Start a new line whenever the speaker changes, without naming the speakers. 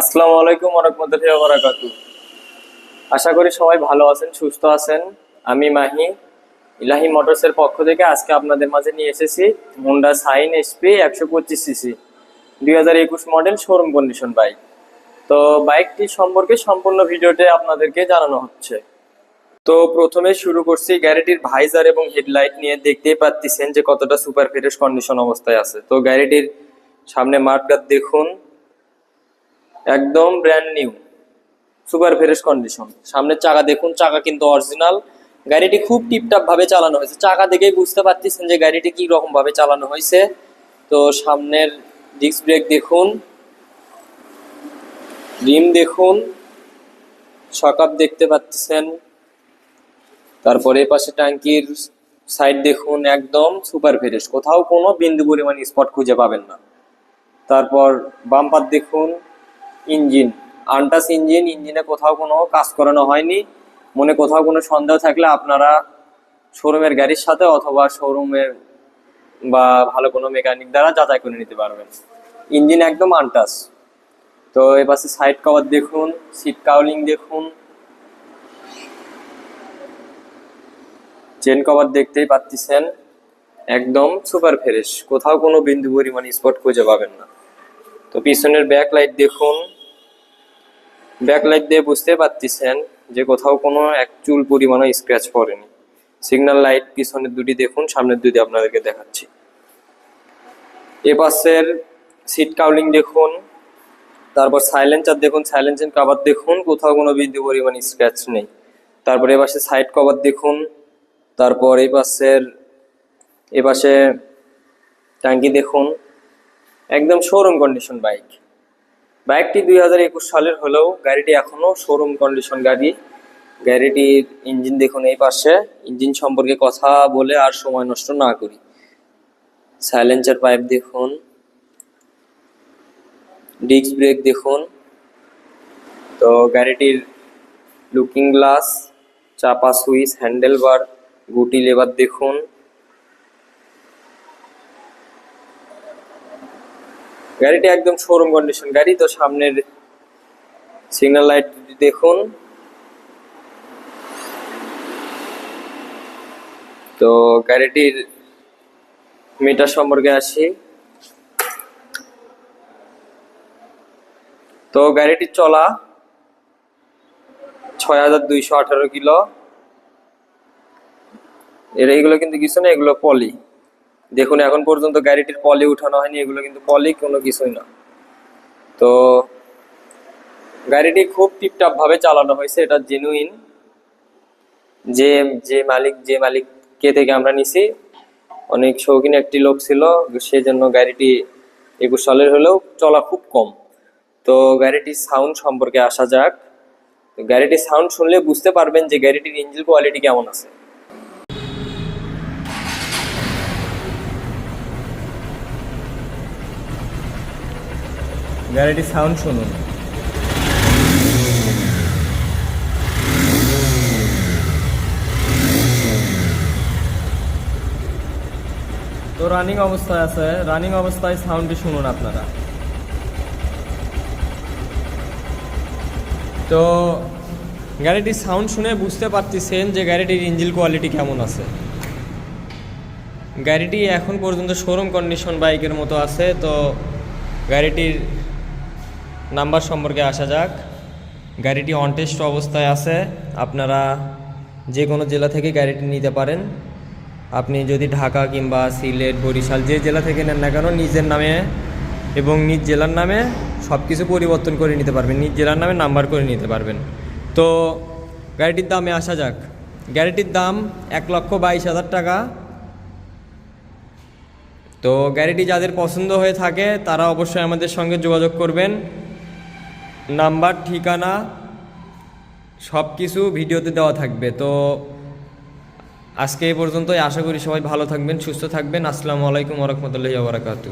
আসসালামু আলাইকুম ওরহমতুল্লাহি বারাকাতু আশা করি সবাই ভালো আছেন, সুস্থ আছেন। আমি মাহি, ইলাহি মোটরসের পক্ষ থেকে আজকে আপনাদের মাঝে নিয়ে এসেছি হোন্ডা সাইন এসপি একশো পঁচিশ সিসি দুই হাজার একুশ মডেল শোরুম কন্ডিশন বাইক তো বাইকটি সম্পর্কে সম্পূর্ণ ভিডিওতে আপনাদেরকে জানানো হচ্ছে। তো প্রথমে শুরু করছি গাড়িটির ভাইজার এবং হেডলাইট নিয়ে। দেখতেই পাচ্ছেন যে কতটা সুপার ফ্রেশ কন্ডিশন অবস্থায় আছে। তো গাড়িটির সামনে মাঠগাত দেখুন। একদম brand new super fresh condition সামনের চাকা দেখুন, চাকা কিন্তু অরিজিনাল গাড়িটি খুব টিপটাপ ভাবে চালানো হয়েছে। চাকা দেখেই বুঝতে পারতেছেন যে গাড়িটি কি রকম ভাবে চালানো হয়েছে। তো সামনের ডিস্ক ব্রেক দেখুন রিম দেখুন সকাপ দেখতে পাচ্ছেন। তারপরে পাশে ট্যাঙ্কির সাইড দেখুন, একদম সুপার ফ্রেশ কোথাও কোনো বিন্দু পরিমাণ স্পট খুঁজে পাবেন না। তারপর বাম্পার দেখুন ইঞ্জিন। আনটাস ইঞ্জিন, ইঞ্জিনে কোথাও কোনো কাজ করানো হয়নি। মনে কোথাও কোনো সন্দেহ থাকলে আপনারা শোরুমের গাড়ির সাথে অথবা শোরুমের বা ভালো কোনো মেকানিক দ্বারা যাচাই করে নিতে পারবেন। ইঞ্জিন একদম আনটাস। তো এ পাশে সাইড কভার দেখুন, সিট কাউলিং দেখুন। চেন কভার দেখতেই পাচ্ছেন, একদম সুপার ফ্রেশ। কোথাও কোনো বিন্দু পরিমাণ স্পট খুঁজে পাবেন না। তো পিছনের ব্যাক লাইট দেখুন। ব্যাক লাইট দিয়ে বুঝতে পারতেছেন যে কোথাও কোনো এক চুল পরিমাণও স্ক্র্যাচ পড়েনি। সিগন্যাল লাইট পিছনের দুটি দেখুন, সামনের দুটি আপনাদেরকে দেখাচ্ছি। এ পাশের সিট কাউলিং দেখুন, তারপর সাইলেন্সার দেখুন সাইলেন্সার কভার দেখুন, কোথাও কোনো বিন্দু পরিমাণ স্ক্র্যাচ নেই। তারপর এ পাশে সাইড কভার দেখুন, তারপর এই পাশের, এ পাশে ট্যাঙ্কি দেখুন। একদম শোরুম কন্ডিশন বাইক বাইকটি দুই হাজার একুশ সালের হলেও গাড়িটি এখনও শোরুম কন্ডিশন গাড়ি। গাড়িটির ইঞ্জিন দেখুন এই পাশে। ইঞ্জিন সম্পর্কে কথা বলে আর সময় নষ্ট না করি। সাইলেন্সার পাইপ দেখুন। ডিস্ক ব্রেক দেখুন। তো গাড়িটির লুকিং গ্লাস চাপা সুইচ হ্যান্ডেল বার গুটি লেবার দেখুন। গাড়িটি একদম শোরুম কন্ডিশন গাড়ি তো সামনের সিগন্যাল লাইট দেখুন। তো গাড়িটির মিটার সম্পর্কে আসি। তো গাড়িটির চলা ছয় হাজার দুইশো আঠারো কিলো। এর এইগুলো কিন্তু কিছু না, এগুলো পলি দেখুন, এখন পর্যন্ত গাড়িটির পলি উঠানো হয়নি, এগুলো কিন্তু পলি, কোনো কিছুই না। তো গাড়িটি খুব টিপটাপ ভাবে চালানো হয়েছে, এটা জেনুইন যে যে মালিক, যে মালিককে থেকে আমরা নিছি, অনেক শৌখিন একটি লোক ছিল সেই জন্য গাড়িটি একুশ সালের হলেও চলা খুব কম। তো গাড়িটির সাউন্ড সম্পর্কে আসা যাক। গাড়িটির সাউন্ড শুনলে বুঝতে পারবেন যে গাড়িটির ইঞ্জিন কোয়ালিটি কেমন আছে। গাড়িটির সাউন্ড শুনুন। তো রানিং অবস্থায় আছে। রানিং অবস্থায় সাউন্ডটি শুনুন আপনারা। তো গাড়িটির সাউন্ড শুনে বুঝতে পারতেছেন যে গাড়িটির ইঞ্জিন কোয়ালিটি কেমন আছে। গাড়িটি এখন পর্যন্ত শোরুম কন্ডিশন বাইকের মতো আছে, তো গাড়িটির নাম্বার সম্পর্কে আসা যাক। গাড়িটি অনটেস্ট অবস্থায় আছে। আপনারা যে কোনো জেলা থেকে গাড়িটি নিতে পারেন। আপনি যদি ঢাকা কিংবা সিলেট, বরিশাল যে জেলা থেকে নেন না কেন, নিজের নামে এবং নিজ জেলার নামে সব কিছু পরিবর্তন করে নিতে পারবেন। নিজ জেলার নামে নাম্বার করে নিতে পারবেন। তো গাড়িটির দামে আসা যাক। গাড়িটির দাম এক লক্ষ বাইশ হাজার টাকা। তো গাড়িটি যাদের পছন্দ হয়ে থাকে, তারা অবশ্যই আমাদের সঙ্গে যোগাযোগ করবেন। নাম্বার, ঠিকানা সব কিছু ভিডিওতে দেওয়া থাকবে। তো আজকে এই পর্যন্তই। আশা করি সবাই ভালো থাকবেন, সুস্থ থাকবেন। আসসালামু আলাইকুম রহমতুল্লাহ বারাকাতু